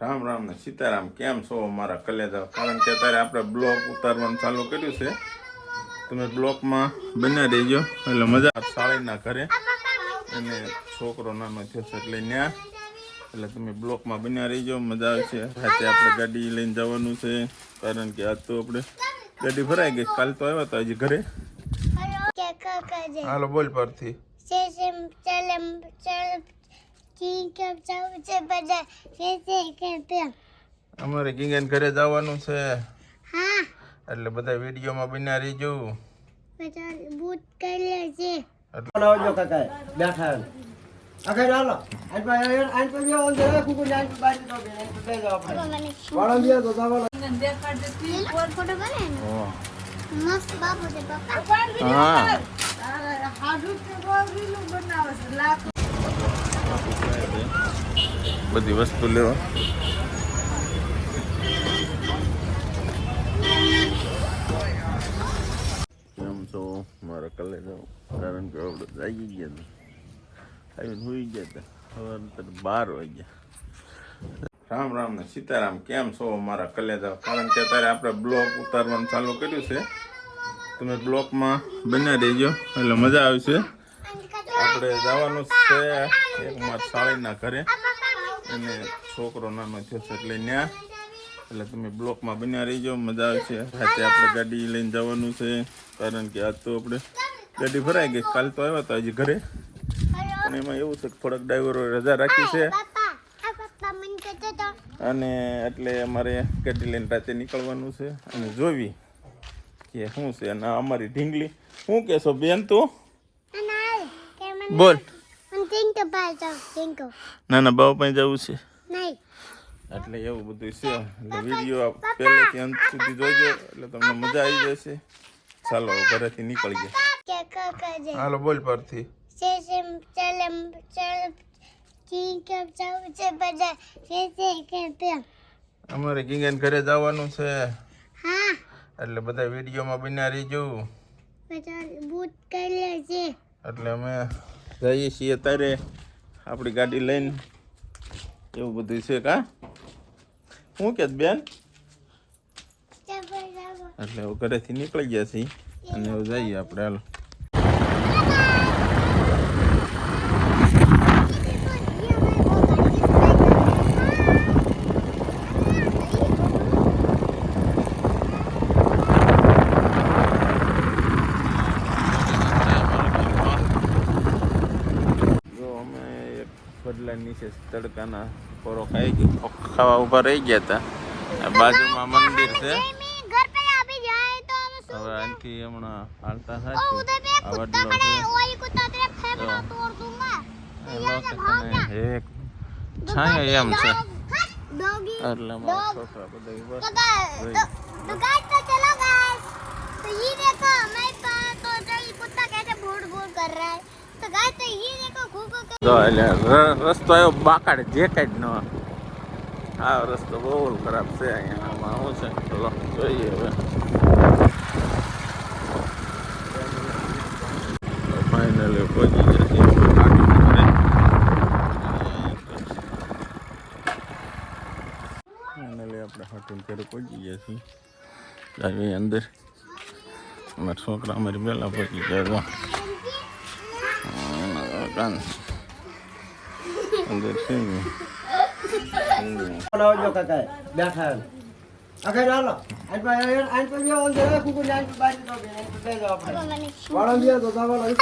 રામ રામ ને સીતારામ કેમ છો મારા કલેજા? કારણ કે અત્યારે આપણે બ્લોક ઉતારવાનું ચાલુ કર્યું છે. તમે બ્લોકમાં બને રહેજો. એટલે મજા સાળીના ઘરે. અને છોકરો નાનો થયો છે એટલે ત્યાં એટલે તમે બ્લોકમાં બન્યા રહીજો. મજા આવશે રાતે આપણે ગાડી લઈને જવાનું છે. કારણ કે આજ તો આપણે ગાડી ભરાઈ ગઈ. કાલ તો આવ્યા હતા હજી ઘરે. હાલો બોલ પરથી અમારે કિંગન ઘરે જવાનું છે. હા. એટલે બધા વિડીયોમાં બન્યા રહીજો. બધા બૂટ કરી છે આવજો કાકા બેઠા અખે ચાલો. આજ પર આજ પર જો અંદર કુકુ આજ પર બાજી તો બે આજ પર જાવ આપણે. મને બિયા તો દાવા ફોટો ફોટો બને ને. મસ્ત બાબુ છે પપ્પા. હા. બધી વસ્તુ લેવા. કેમ છો? મારા કલે કારણ કે આપણે ગયા હતા. આવીને હોઈ ગયા હતા. હવે બાર વાગ્યા. રામ રામ ને સીતારામ, કેમ છો મારા કલેજા કારણ કે અત્યારે આપણે બ્લોક ઉતારવાનું ચાલુ કર્યું છે. તમે બ્લોકમાં બને રહેજો. એટલે મજા આવશે. આપણે જવાનું છે એક મારા સાળીના ઘરે. અને છોકરો નાનો થયો છે એટલે ત્યાં એટલે તમે બ્લોકમાં બન્યા રહીજો, મજા આવશે. રાતે આપણે ગાડી લઈને જવાનું છે, કારણ કે આજ તો આપણે ગાડી ભરાઈ ગઈ. કાલ તો આવ્યા હતા હજી ઘરે. પણ એમાં એવું છે કે થોડાક ડ્રાઈવરો રજા રાખી છે. અને એટલે અમારે ગાડી લઈને રાતે નીકળવાનું છે. અને જોવી કે શું છે અને અમારી ઢીંગલી. શું કહેશો બેન તું? બોલ. ના ના બાબા પાસે જવું છે. એટલે એવું બધું છે. એટલે વીડિયો પહેલેથી અંત સુધી જોજો એટલે તમને મજા આવી જશે. ચાલો ઘરેથી નીકળી ગયા. કે કાકા જે. હાલો બોલ પરથી. અમારે કિંગન ઘરે જવાનું છે. હા. એટલે બધા વિડીયોમાં બન્યા રહીજો. બધા બૂટ કરી છે એટલે અમે જઈએ છીએ અત્યારે આપણી ગાડી લઈને. એવું બધું છે કા? શું કે બેન? એટલે ઘરેથી નીકળી ગયા છીએ. અને જઈએ આપણે હાલો. નીચે તડકાના પોરો ખાઈ ગયો ખાવા ઊભા રહી ગયા હતા આ બાજુમાં મંદિર છે घर पे अभी जाए तो हम હવે આનથી હમણાં હાલતા ओ થાય उधर पे આ कुत्ता વડલો खड़ा છે है वही कुत्ता तेरे फेफड़ा तोड़ दूंगा લોકેશન એક છાંયો એમ છે डॉगी એટલે મારા છોકરા બધા ઊભા तो गाइस तो गाइस तो चलो गाइस तो ये देखो हमारे पास तो जो ये कुत्ता कैसे भूड़ भूड़ कर रहा है તો એટલે રસ્તો આવ્યો બાકાડ, જે કાંઈ જ ન આ રસ્તો બહુ ખરાબ છે અહીંયા. આમાં આવું છે? ચલો, જોઈએ હવે. ફાઇનલી પહોંચી ફાઇનલી આપણે હોટેલ ઘરે પહોંચી ગયા છીએ. અંદર. અમારા છોકરા અમારી પહેલાં પહોંચી ગયા પ્રાંત અંદર છે ને કાકા બેઠા અગર હાલો આજ પર આજ પર જો અંદર કુકુ જાન બાર તો બે જો આપણે વાળા બિયા તો દાવા લાઈ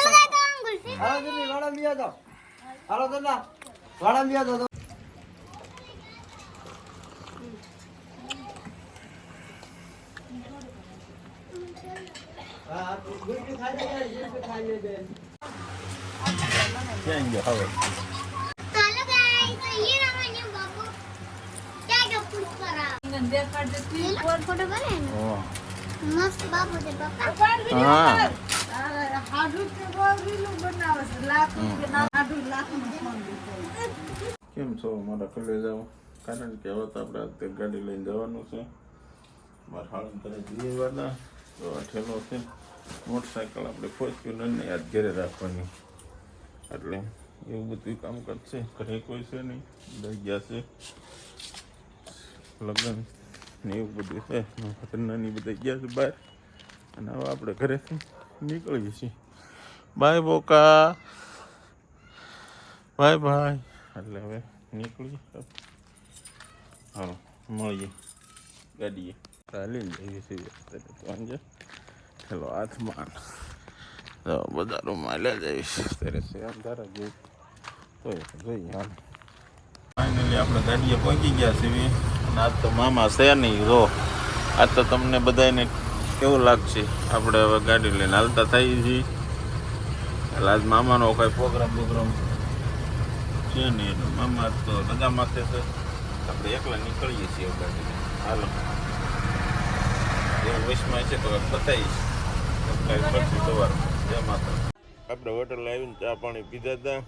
હાલો જમી વાળા બિયા તો હાલો તો ના વાળા બિયા તો હા ગુડ ખાઈ જાય ગુડ ખાઈ જાય ક્યાં કેમ છો? મારા કલે જાઓ. કારણ કે હવે તો આપણે અત્યારે ગાડી લઈને જવાનું છે. મારા હાલ ઘરે જઈએ વાળા ઠેલો છે. મોટરસાયકલ આપણે ફોર્ચ્યુનરને યાદ ઘેરે રાખવાની. એટલે એવું બધું કામ કરશે ઘરે કોઈ છે નહીં. દઈ ગયા છે. લગ્ન ને એવું બધું છે. નાની બધા ગયા છે બહાર. અને હવે આપણે ઘરેથી નીકળીએ છીએ. બાય બોકા. Bye bye. એટલે હવે નીકળીએ. હાલો, મળીએ. ગાડીએ. ચાલીને જઈએ છીએ. અત્યારે સાંજે હેલો, હાથમાં. તો બધા રૂમમાં લે જઈશ ત્યારે સેમ તારા તો જોઈએ હાલ ફાઇનલી આપણે ગાડીએ પહોંચી ગયા છીએ અને આજ તો મામા છે નહીં જો આજ તો તમને બધાને કેવું લાગશે આપણે હવે ગાડી લઈને હાલતા થઈએ છીએ એટલે આજ મામાનો કાંઈ પ્રોગ્રામ પ્રોગ્રામ છે નહીં એટલે મામા તો રજા માથે છે આપણે એકલા નીકળીએ છીએ ગાડી હાલો વિશમાં છે તો બતાવીશ કાંઈ માતા આપણે હોટલ આવીને ચા પાણી પીધા હતા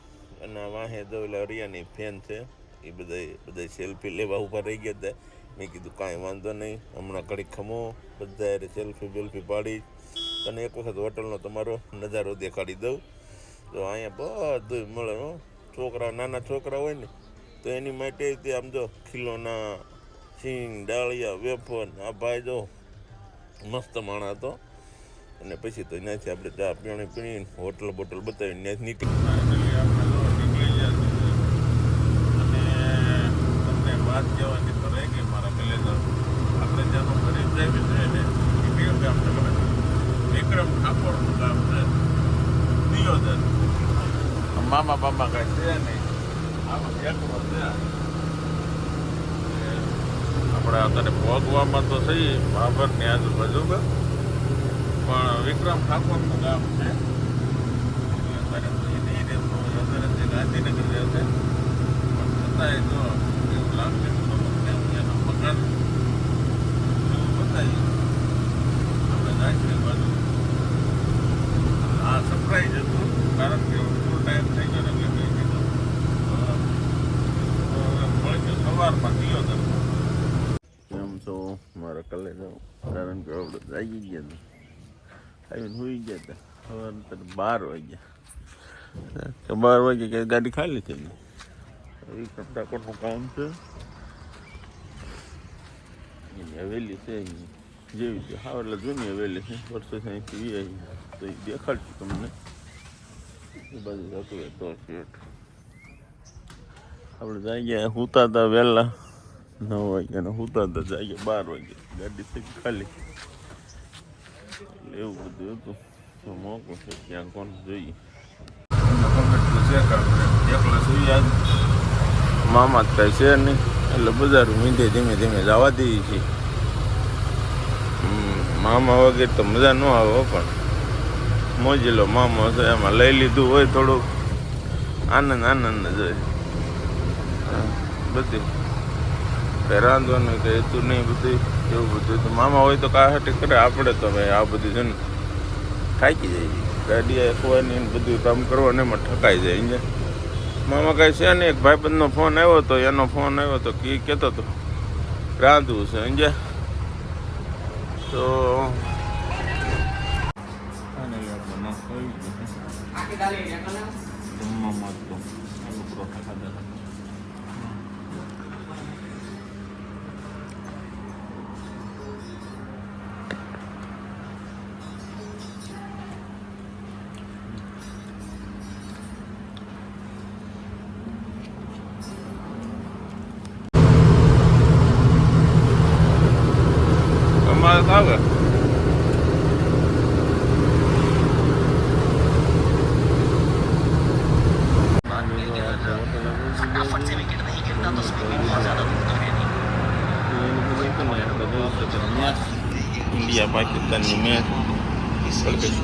અને વાહે દોલા હરિયાની ફેન છે. એ બધા બધા સેલ્ફી લેવા ઊભા રહી ગયા હતા. મેં કીધું કાંઈ વાંધો નહીં. હમણાં ઘડી ખમો. બધા સેલ્ફી બેલ્ફી પાડી. અને એક વખત હોટલનો તમારો નજારો દેખાડી દઉં. તો અહીંયા બધું મળે છોકરા નાના છોકરા હોય ને, તો એની માટે તે આમ જો ખીલોના સિંગ, ડાળિયા, વેફર, આ ભાઈ જો મસ્ત માણા હતો. અને પછી તો ત્યાંથી આપણે ચા પીણી પીણી હોટલ બોટલ બતાવીને ત્યાંથી નીકળી. વાત કહેવાની તો રહી મારા મેલેજર આપણે જ્યાંનું ગરીબ ડ્રાઈવર ને, એ કયું ગામ મામા બામા કાંઈ છે નહીં. આમાં એકલો છે. આપણે અત્યારે ભોગવામાં તો થઈ બાબરની આજુબાજુ પણ વિક્રમ ઠાકોરનું ગામ છે. અત્યારે તો તે ગાંધીનગર રહે છે. પણ છતાંય કે એનો મકાન એવું બતાવીએ. બાજુ. આ સરપ્રાઈઝ હતું, કારણ કે ફૂલ ટાઈમ થઈ ગયો એટલે મેં કીધું તો મળીશું સવારમાં દિયો કેમ છો? મારા કલે જાઉં કારણ કે આપણે જઈ ગયા આવીને સુઈ ગયા હતા સવારે બાર વાગ્યા. બાર વાગે કે ગાડી ખાલી થઈ ગઈ. એ કપડાકોટનું કામ છે. એની હવેલી છે જેવી છે. હા, એટલે જૂની હવેલી છે. વર્ષો સાંઈથી વી આવી તો એ દેખાડશું તમને. એ બાજુ જતું તો શેઠ. આપણે જઈ ગયા હુતા હતા વહેલા નવ વાગ્યા ને હુતા હતા જઈએ બાર વાગે ગાડી થઈ ખાલી? એટલે એવું બધું હતું તો મોકું છે ત્યાં કોણ જોઈએ મામા જ કાંઈ છે નહીં એટલે બજાર મીંધે ધીમે ધીમે જવા દઈએ છીએ મામા વગેરે તો મજા ન આવે પણ મોજીલો મામો છે એમાં લઈ લીધું હોય થોડુંક આનંદ આનંદ જ હોય બધી કઈ રાંધો નહીં કઈ નહીં બધું, એવું બધું. તો મામા હોય તો કાહટી કરે. આપણે તો ભાઈ આ બધું છે ને થાકી જાય. ગાડી એકવાની બધું કામ કરવાને એમાં ઠકાઈ જાય. અહીંયા મામા કાંઈ છે નહીં. એક ભાઈબંધનો ફોન આવ્યો હતો એનો ફોન આવ્યો હતો કે કહેતો હતો, રાંધવું છે. અહીંયા તો finally આપણે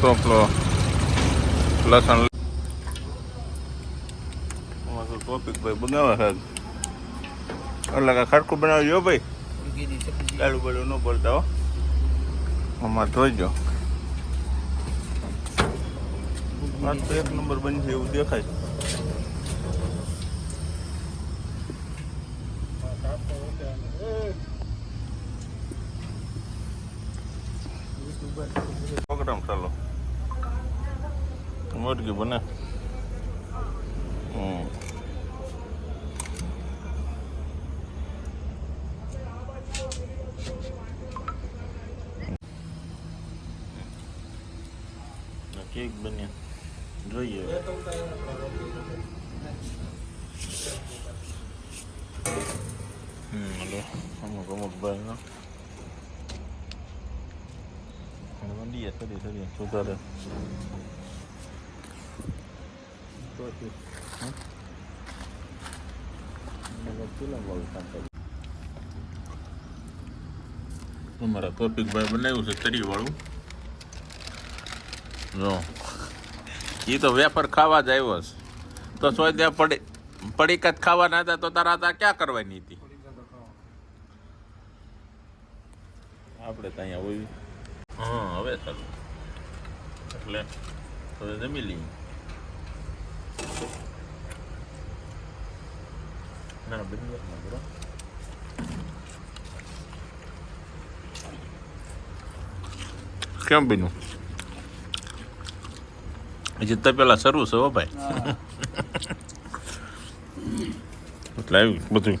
તો પેલો લસણ ટોપિક ભાઈ બનાવે છે એટલે કે ખડકું બનાવજો ભાઈ. ગાડું બાડું ન બોલતા હો. આમાં જોઈજો વાત તો એક નંબર બનશે એવું દેખાય. પ્રોગ્રામ ચાલો મોટકી બને હમ કેક બને જોઈએ હમ એટલે અમુક તમારા ટોપિક ભાઈ બનાવ્યું છે તરી વાળું જો એ તો વેફર ખાવા જ આવ્યો છે તો સોય ત્યાં પડી પડીકા ખાવાના હતા તો તારા હતા ક્યાં કરવાની હતી આપણે તો અહીંયા હોય સારું એટલે હવે જમી લઈએ ના બની ના બરો કેમ બન્યું હજી તો પેલા શરૂ છે હો ભાઈ એટલે આવ્યું બધું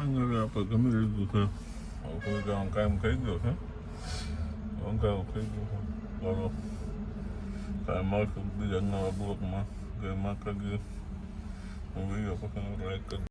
હવે આપણે ગમી લીધું છે કોઈ કામ કામ કરી ગયો છે અંગાવ થઈ ગયો છે ચાલો કાંઈ મળશું બીજા નવા બ્લોકમાં ઘરમાં કરીએ વીડિયો પસંદ લાઈક કરી